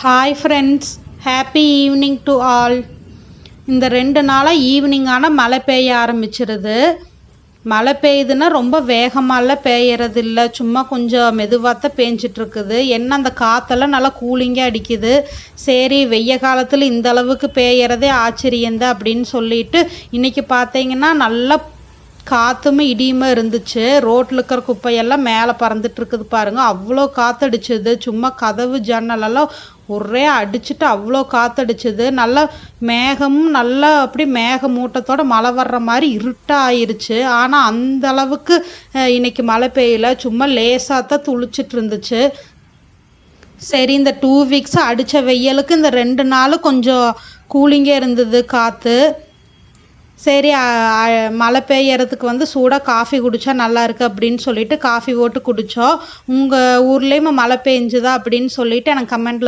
Hi friends happy evening to all இந்த ரெண்டு நாளாக ஈவினிங்கான மழை பெய்ய ஆரம்பிச்சிருது. மழை பெய்யுதுன்னா ரொம்ப வேகமாலாம் பெய்யறது இல்லை சும்மா கொஞ்சம் மெதுவாக தான் பேஞ்சிட்ருக்குது என்ன அந்த காற்றெல்லாம் நல்லா கூலிங்காக அடிக்குது. சரி வெய்ய காலத்தில் இந்த அளவுக்கு பெய்யறதே ஆச்சரியந்தான் அப்படின்னு சொல்லிட்டு இன்றைக்கி பார்த்தீங்கன்னா நல்லா காற்றுமே இடியுமே இருந்துச்சு. ரோட்டில் இருக்கிற குப்பையெல்லாம் மேலே பறந்துட்டு இருக்குது பாருங்க. அவ்வளோ காற்றடிச்சுது சும்மா கதவு ஜன்னலெல்லாம் ஒரே அடிச்சுட்டு அவ்வளோ காற்றடிச்சுது நல்லா மேகமும் நல்லா அப்படி மேக மூட்டத்தோட மழை வர்ற மாதிரி இருட்டாயிருச்சு. ஆனால் அந்த அளவுக்கு இன்னைக்கு மழை பெய்யல. சும்மா லேசாக தான் துளிச்சிட்டு இருந்துச்சு. சரி இந்த டூ வீக்ஸ் அடித்த வெயிலுக்கு இந்த ரெண்டு நாள் கொஞ்சம் கூலிங்கே இருந்தது காற்று சரி மழை பெய்யறதுக்கு வந்து சூடாக காஃபி குடித்தா நல்லாயிருக்கு அப்படின்னு சொல்லிட்டு காஃபி போட்டு குடித்தோம் உங்கள் ஊர்லேயும் மழை பெஞ்சுதா அப்படின்னு சொல்லிட்டு எனக்கு கமெண்ட்டில்